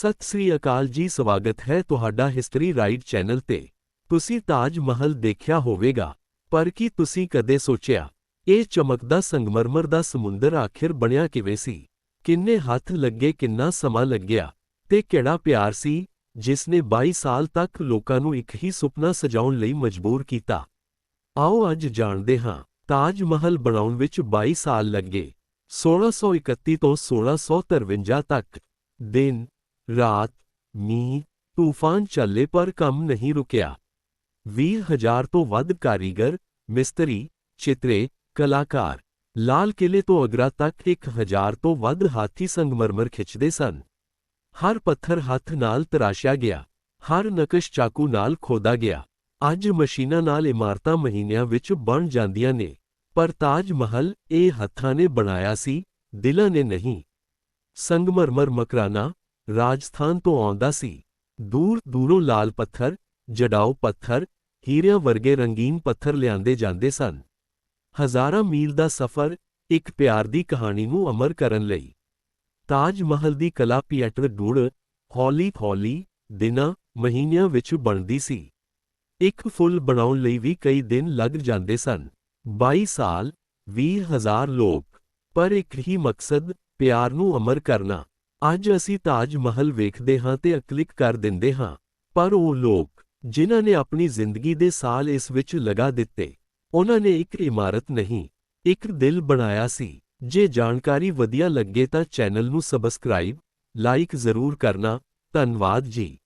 ਸਤਿ ਸ੍ਰੀ ਅਕਾਲ ਜੀ, ਸਵਾਗਤ ਹੈ ਤੁਹਾਡਾ ਹਿਸਟਰੀ ਰਾਈਡ ਚੈਨਲ ਤੇ। ਤੁਸੀਂ ਤਾਜ ਮਹਿਲ ਦੇਖਿਆ ਹੋਵੇਗਾ, ਪਰ ਕੀ ਤੁਸੀਂ ਕਦੇ ਸੋਚਿਆ, ਇਹ ਚਮਕਦਾ ਸੰਗਮਰਮਰ ਦਾ ਸਮੁੰਦਰ ਆਖਿਰ ਬਣਿਆ ਕਿਵੇਂ ਸੀ? ਕਿੰਨੇ ਹੱਥ ਲੱਗੇ, ਕਿੰਨਾ ਸਮਾਂ ਲੱਗਿਆ, ਤੇ ਕਿਹੜਾ ਪਿਆਰ ਸੀ ਜਿਸ ਨੇ 22 ਸਾਲ ਤੱਕ ਲੋਕਾਂ ਨੂੰ ਇੱਕ ਹੀ ਸੁਪਨਾ ਸਜਾਉਣ ਲਈ ਮਜਬੂਰ ਕੀਤਾ? ਆਓ ਅੱਜ ਜਾਣਦੇ ਹਾਂ, ਤਾਜ ਮਹਿਲ ਬਣਾਉਣ ਵਿੱਚ 22 ਸਾਲ ਲੱਗੇ 1631 ਤੋਂ 1653 ਤੱਕ, ਦਿਨ ਰਾਤ ਮੀਂਹ ਤੂਫਾਨ ਚੱਲੇ ਪਰ ਕੰਮ ਨਹੀਂ ਰੁਕਿਆ 20000 ਤੋਂ ਵੱਧ ਕਾਰੀਗਰ ਮਿਸਤਰੀ ਚਿੱਤਰੇ ਕਲਾਕਾਰ ਲਾਲ ਕਿਲੇ ਤੋਂ ਅਗਰਾ ਤੱਕ 1000 ਤੋਂ ਵੱਧ ਹਾਥੀ ਸੰਗਮਰਮਰ ਖਿੱਚਦੇ ਸਨ ਹਰ ਪੱਥਰ ਹੱਥ ਨਾਲ ਤਰਾਸ਼ਿਆ ਗਿਆ ਹਰ ਨਕਸ਼ ਚਾਕੂ ਨਾਲ ਖੋਦਾ ਗਿਆ ਅੱਜ ਮਸ਼ੀਨਾਂ ਨਾਲ ਇਮਾਰਤਾਂ ਮਹੀਨਿਆਂ ਵਿੱਚ ਬਣ ਜਾਂਦੀਆਂ ਨੇ ਪਰ ਤਾਜ ਮਹਲ ਇਹ ਹੱਥਾਂ ਨੇ ਬਣਾਇਆ ਸੀ ਦਿਲਾਂ ਨੇ ਨਹੀਂ ਸੰਗਮਰਮਰ ਮਕਰਾਨਾ ਰਾਜਸਥਾਨ ਤੋਂ ਆਉਂਦਾ ਸੀ। ਦੂਰ ਦੂਰੋਂ ਲਾਲ ਪੱਥਰ ਜਡਾਊ ਪੱਥਰ, ਹੀਰਿਆਂ ਵਰਗੇ ਰੰਗੀਨ ਪੱਥਰ ਲਿਆਂਦੇ ਜਾਂਦੇ ਸਨ। ਹਜ਼ਾਰਾਂ ਮੀਲ ਦਾ ਸਫ਼ਰ ਇੱਕ ਪਿਆਰ ਦੀ ਕਹਾਣੀ ਨੂੰ ਅਮਰ ਕਰਨ ਲਈ। ਤਾਜ ਮਹਿਲ ਦੀ ਕਲਾ ਪੀਟਰ ਡੂੜ ਹੌਲੀ ਹੌਲੀ ਦਿਨਾਂ, ਮਹੀਨਿਆਂ ਵਿੱਚ ਬਣਦੀ ਸੀ। ਇੱਕ ਫੁੱਲ ਬਣਾਉਣ ਲਈ ਵੀ ਕਈ ਦਿਨ ਲੱਗ ਜਾਂਦੇ ਸਨ। 22 ਸਾਲ 20000 ਲੋਕ, ਪਰ ਇੱਕ ਹੀ ਮਕਸਦ, ਪਿਆਰ ਨੂੰ ਅਮਰ ਕਰਨਾ। ਅੱਜ ਅਸੀਂ ਤਾਜ ਮਹਲ ਵੇਖਦੇ ਹਾਂ ਤੇ ਕਲਿੱਕ ਕਰ ਦਿੰਦੇ ਹਾਂ। ਪਰ ਉਹ ਲੋਕ, ਜਿਨ੍ਹਾਂ ਨੇ ਆਪਣੀ ਜ਼ਿੰਦਗੀ ਦੇ ਸਾਲ ਇਸ ਵਿੱਚ ਲਗਾ ਦਿੱਤੇ, ਉਹਨਾਂ ਨੇ ਇੱਕ ਇਮਾਰਤ ਨਹੀਂ, ਇੱਕ ਦਿਲ ਬਣਾਇਆ ਸੀ। ਜੇ ਜਾਣਕਾਰੀ ਵਧੀਆ ਲੱਗੇ ਤਾਂ ਚੈਨਲ ਨੂੰ ਸਬਸਕ੍ਰਾਈਬ ਲਾਈਕ ਜ਼ਰੂਰ ਕਰਨਾ। ਧੰਨਵਾਦ ਜੀ।